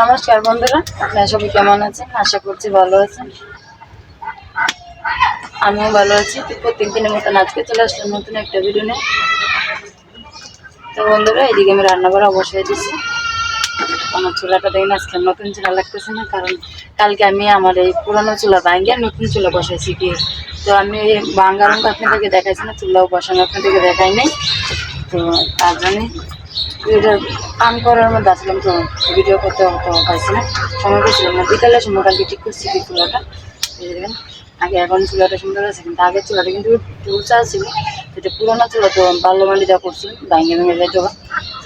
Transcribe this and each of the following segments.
নমস্কার বন্ধুরা, আপনারা সবাই কেমন আছেন? আশা করছি ভালো আছেন। আমিও ভালো আছি। তো প্রত্যেক দিনের মতন আজকে চলে আসলাম নতুন একটা ভিডিও নিয়ে। তো বন্ধুরা, এদিকে আমি রান্না করা বসিয়ে দিচ্ছি আমার চুলাটা দেখেন, আজকে নতুন চুলা লাগতেছে না, কারণ কালকে আমি আমার এই পুরোনো চুলা ভাঙ্গিয়ে নতুন চুলা বসাইছি কি তো আমি এই বাঙ্গারম আপনাদেরকে দেখাইছি না, চুলাও বসানো আপনাদেরকে দেখাই নাই। তো তার জন্যে কাম করার মধ্যে আসলাম তো ভিডিও করতে পাইছি না। সময় পেয়েছিলাম না। বিকালে সময় ঠিক করছি চুলাটা। দেখেন, আগে এখন চুলাটা সুন্দর আছে, কিন্তু আগের চুলাটা কিন্তু উঁচা ছিল। যেটা পুরোনো চুলা তো বাল্য মালি যা করছিল, ভাঙে ভেঙে যেত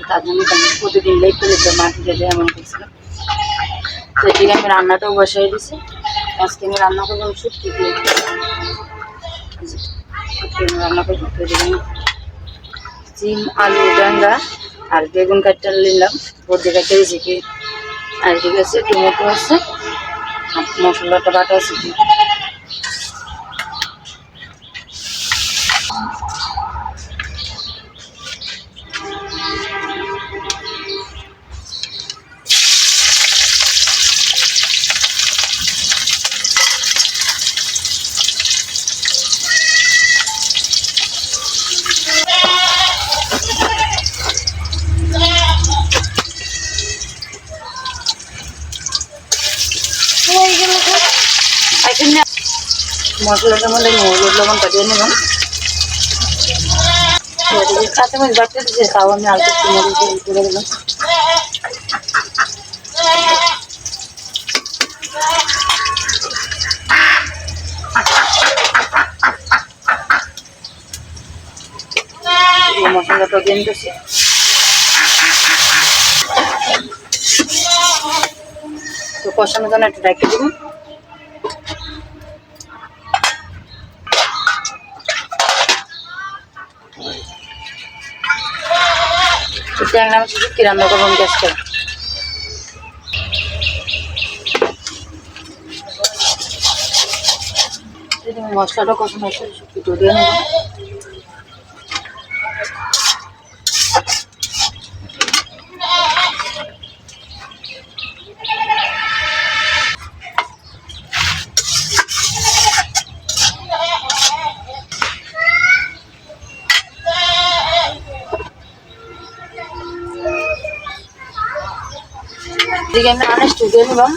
তার জন্য প্রতিদিন লেট করে মাটি যেতে এমন করছিলাম। তো এদিকে আমি রান্নাটাও বসাই দিছি। আজকে আমি রান্না করব শুটকি দিয়ে। রান্না করব সিম আলু ডাঙ্গা আর বেগুন কাঠটা নিলাম বর্দি কাঠটা দিয়েছি কি, আর ঠিক আছে টমেটো আছে মশলাটা বাটা আছে কি এখন না মশলাটার মধ্যে আমি হলুদ, লবণ কাটিয়ে নেব। তাও আমি আলু একটু মরিচ করে দিলাম মশলাটা দিয়ে তো কষানোর জন্য একটু রেখে দেবো। তো নাম শুধু কি রান্না করব আমি গ্যাসটা মশলাটা কষানো আছে শুকিয়ে দিয়ে নেব। আনাজ টুকে নিলাম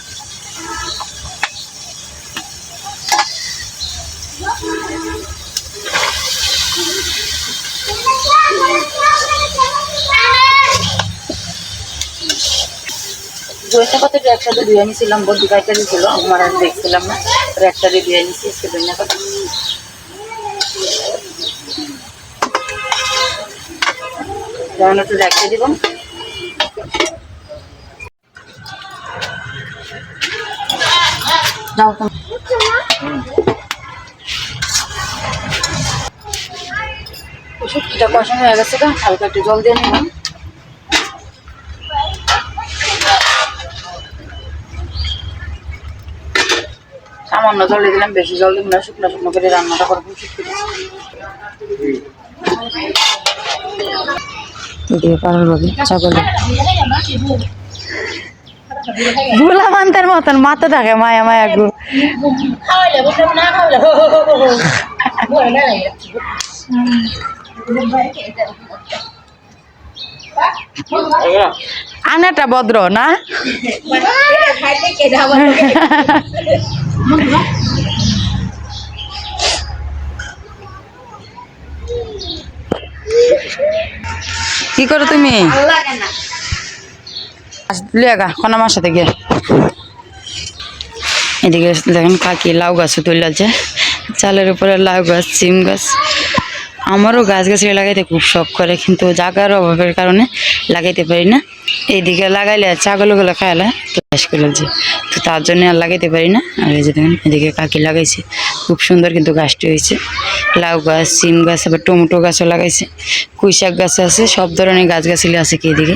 ধনিয়া পাতাটা একসাথে ধুয়ে নিয়েছিলাম বডি কাইটা দিয়েছিল আমার দেখছিলাম না একসাথে ধুয়ে নিয়েছি আজকে ধনিয়া রেখে দিব। যাও তুমি হয়ে গেছে হালকা একটু জল দিয়ে সামান্য জল দিয়ে দিলাম, বেশি জল দিব না, শুকনো শুকনো করে রান্নাটা করব শুক্তো দিয়ে ছাগলে। মান্তার মতন মাথা থাকে মায়া মায়া গু। আনাটা ভদ্র না? কি করো তুমি? আমার সাথে গিয়ে। এদিকে দেখেন কাকি লাউ গাছ তুলছে। চালের উপরে লাউ গাছ, সিম গাছ। আমারও গাছ গাছড়ি লাগাইতে খুব শখ করে, কিন্তু জায়গার অভাবের কারণে লাগাইতে পারি না। এইদিকে লাগাইলে ছাগলগুলো খাইলে ক্লাস করেছে তো তার জন্য আর লাগাইতে পারি না। আর এই যে দেখেন, এদিকে কাকি লাগাইছে। খুব সুন্দর কিন্তু গাছটি হয়েছে। লাউ গাছ, সিম গাছ, আবার টমেটো গাছও লাগাইছে। কুই শাক গাছ আছে, সব ধরনের গাছ গাছালি আছে কি এদিকে।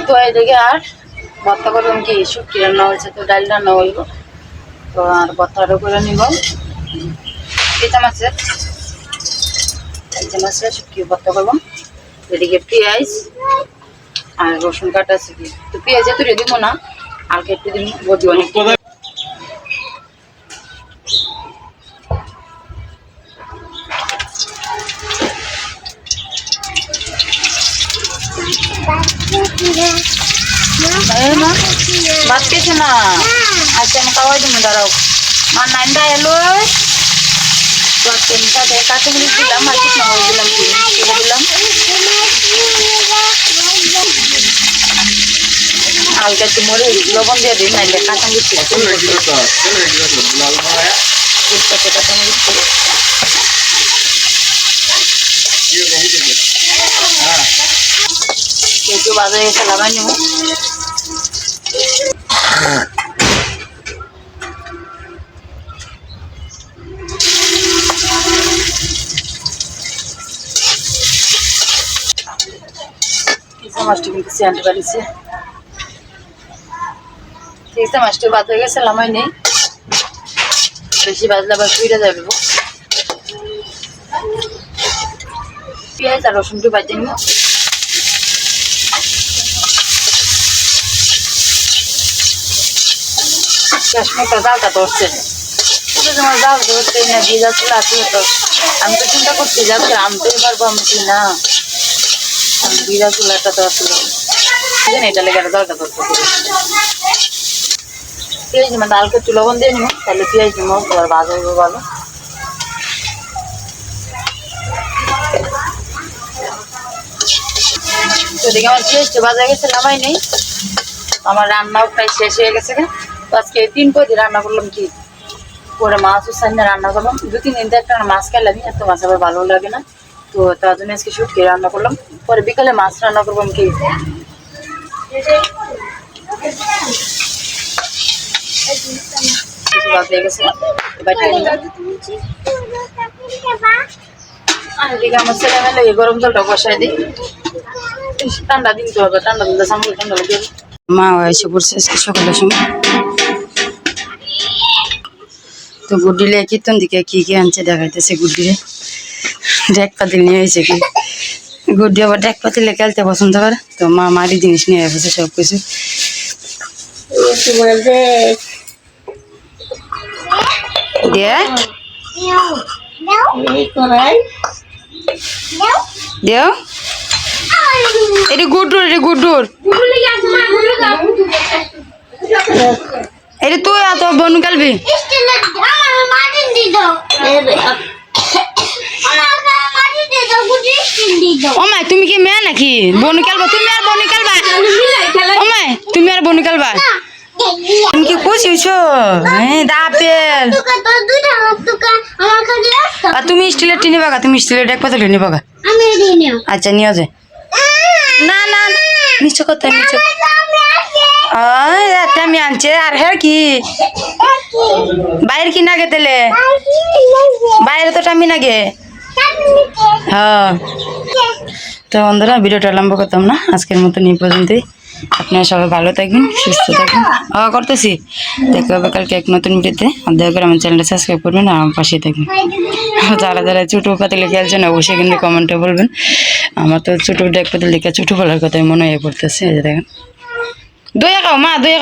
তো এদিকে আর ভর্তা করলাম কি শুটকি রান্না হয়েছে তো, ডাল রান্না হইব। তো আর ভর্তাটা করে নিব। পেঁচা মাছের পেঁচা মাছের শুটকি ভর্তা করব। এদিকে পেঁয়াজ আর রসুন কাটা আছে কি? তো পেঁয়াজ এত দিব না আর একটু দিন, বদি অনেক দাঁড়াও আমার নাইনটা এলো তো তিনটাতে কাঁচামরিচ দিলাম আর শুকনো মরিচ দিলাম কি কেটে দিলাম হালকা একটু মরিচ লবণ দিয়ে দিন নাইলে কাঁচামরিচ ছিল ফুটপাতে কাঁচামরিচ ছিল একটু বাজারে গেছে লাগাই নেব মাছটি কিন্তু সিয়ান্টি বাড়িছে তিস্তা মাছটি বাদ হয়ে গেছে লামাই নেই বেশি বাজলে আবার শুইটা যাবে। পেঁয়াজ আর রসুনটি বাজিয়ে নিব কাশ্মীরটা জালটা ধরছে। কিন্তু তোমার জাল ধরতে না ভিজা চলে আসলে তো আমি তো চিন্তা করছি যাচ্ছে আনতেই পারব আমি কি না? আমি ভিজা তো আসলে জানি এটা লেগে একটা জালটা ধরতে পেঁয়াজ নিব ডালকে চুলবন দিয়ে নিব, তাহলে পেঁয়াজ নিব আবার ভাজা হইব ভালো। তো দেখে আমার পেঁয়াজটা ভাজা গেছে, নামাই নেই। আমার রান্নাও প্রায় শেষ হয়ে গেছে গে। আজকে তিন পদি রান্না করলাম কি? পরে মাছ সামনে রান্না করলাম। দু, তিন দিন একটা মাছ খেলাম এত মাছ আবার ভালো লাগে না। তো তার জন্য আজকে শুটকি রান্না করলাম। পরে বিকালে মাছ রান্না করলাম কি? গরম ঠান্ডা দিন তো ঠান্ডা সামনে ঠান্ডা মা এসে পড়ছে সকালের সময়। তো গুড্ডিলে কীর্তন দিকে কি কি আনছে দেখাইতেছে গুড্ডিরে। ডেক পাতিল নিয়ে হয়েছে কি? গুড্ডি আবার ডেক পাতিলে খেলতে পছন্দ করে তো মা মারি জিনিস নিয়ে এসেছে সব কিছু। দেও। এটা গুড্ডুর এটা গুড্ডুর। এটা তুই এত বনু খেলবি? ও মাই তুমি কি মেয়ে নাকি? বনু খেলবা? তুমি আর বনু খেলবা? ও মাই তুমি আর বনু খেলবা? তুমি কি খুশি হইছো হ্যাঁ দা। আপেল আর তুমি স্টিলের টিনি বাগা তুমি স্টিলের ডেক পাতলে নি বাগা। আচ্ছা নিয়ে যায় না না না মিষ্টি কথা রাতে আমি আনছে। আর হ্যাঁ কি? বাইরে কি নাগে তেলে? বাইরে তো টামি নাগে হ্যাঁ। তো বন্ধুরা, ভিডিওটা লম্বা করতাম না। আজকের মতন এই পর্যন্তই। আপনারা সবাই ভালো থাকবেন, সুস্থ থাকবেন। হ্যাঁ করতেছি। দেখা হবে কালকে এক নতুন ভিডিওতে। আর করে আমার চ্যানেলটা সাবস্ক্রাইব করবেন আর আমার পাশে থাকবেন। যারা যারা ছোটো পাতিলে খেলছেন অবশ্যই কিন্তু কমেন্টে বলবেন। আমার তো ছোটো ডেক দেখে ছোটো বলার কথাই মনে হয়ে পড়তেছে, এই দেখেন। দইয়া খাও মা দইয়া